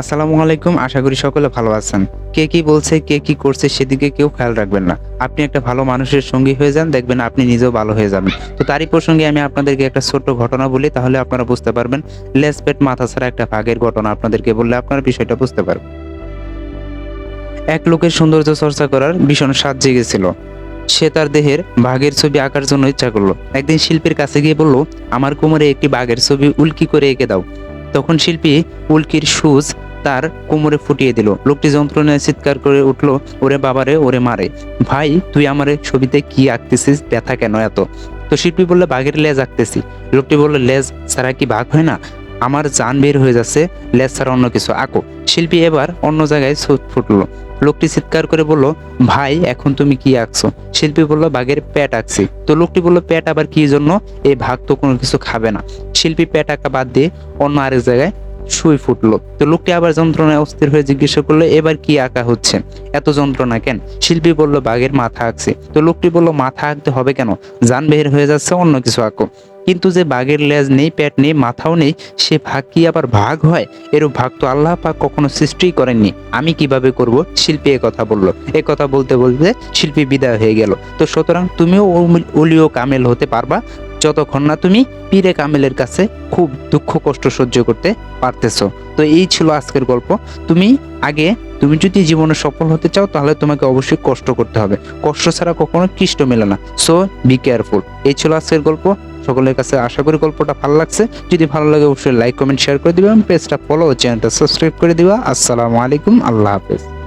আসসালামু আলাইকুম, আশা করি সকলে ভালো আছেন। কে কি বলছে, কে কি করছে সেদিকে কেউ খেয়াল রাখবেন না। আপনি একটা ভালো মানুষের সঙ্গী হয়ে যান, দেখবেন আপনি নিজেও ভালো হয়ে যাবেন। তো তারই প্রসঙ্গে আমি আপনাদেরকে একটা ছোট্ট ঘটনা বলি, তাহলে আপনারা বুঝতে পারবেন লেস পেট মাথা ছাড়া একটা ভাগের ঘটনা আপনাদেরকে বললে আপনারা বিষয়টা বুঝতে পারবেন। এক লোকের সৌন্দর্য চর্চা করার ভীষণ স্বাদ জেগেছিল। সে তার দেহের বাঘের ছবি আঁকার জন্য ইচ্ছা করল। একদিন শিল্পীর কাছে গিয়ে বলল, আমার কোমরে একটি বাঘের ছবি উল্কি করে এঁকে দাও। তখন শিল্পী উল্কির সুজ তার কোমরে ফুটিয়ে দিল। লোকটি যন্ত্রণায় চিৎকার করে উঠল, ওরে বাবারে, ওরে মারে। ভাই, তুই আমার ছবিতে কি আঁকতেছিস? ব্যথা কেন এত? তো শিল্পী বললে, বাঘের লেজ আঁকতেছি। লোকটি বলল, লেজ ছাড়া কি বাঘ হয় না? আমার জান বের হয়ে যাচ্ছে, লেজ ছাড়া অন্য কিছু আঁকো। শিল্পী এবার অন্য জায়গায় ফুটলো। লোকটি চিৎকার করে বলল, ভাই, এখন তুমি কি আঁকছো? শিল্পী বলল, বাঘের পেট আঁকছি। তো লোকটি বলল, প্যাট আবার কি জন্য? এই ভাগ তো কোনো কিছু খাবে না। শিল্পী পেট আঁকা বাদ দিয়ে অন্য আরেক জায়গায় শুই ফুটলো। তো লোকটি আবার যন্ত্রণায় অস্থির হয়ে জিজ্ঞাসা করল, এবার কি আঁকা হচ্ছে? এত যন্ত্রণা কেন? শিল্পী বলল, বাঘের মাথা আঁকছি। তো লোকটি বলল, মাথা আঁকতে হবে কেন? যান বের হয়ে যাচ্ছে, অন্য কিছু আঁকো। কিন্তু যে বাঘের লেজ নেই পেট নেই, মাথাও নেই, সে ভাগ কি আবার ভাগ হয়? এরূপ ভাগ তো আল্লাহ পাক কখনো সৃষ্টিই করেননি। আমি কীভাবে করব? শিল্পী এ কথা বলল। এ কথা বলতে বলতে শিল্পী বিদায় হয়ে গেল। তো সুতরাং তুমিও অলিও কামেল হতে পারবা। যতক্ষণ না তুমি পীরে কামেলের কাছে খুব দুঃখ, কষ্ট সহ্য করতে পারতেছো। তো এই ছিল আজকের গল্প। তুমি আগে, তুমি যদি জীবনে সফল হতে চাও, তাহলে তোমাকে অবশ্যই কষ্ট করতে হবে। কষ্ট ছাড়া কখনো কৃষ্ট মেলে না। সো বি কেয়ারফুল এই ছিল আজকের গল্প। সকলের কাছে আশা করি গল্পটা ভালো লাগছে। যদি ভালো লাগে, অবশ্যই লাইক কমেন্ট শেয়ার করে দিবেন পেজটা ফলো চ্যানেলটা সাবস্ক্রাইব করে দিবা। আসসালামু আলাইকুম। আল্লাহ হাফেজ।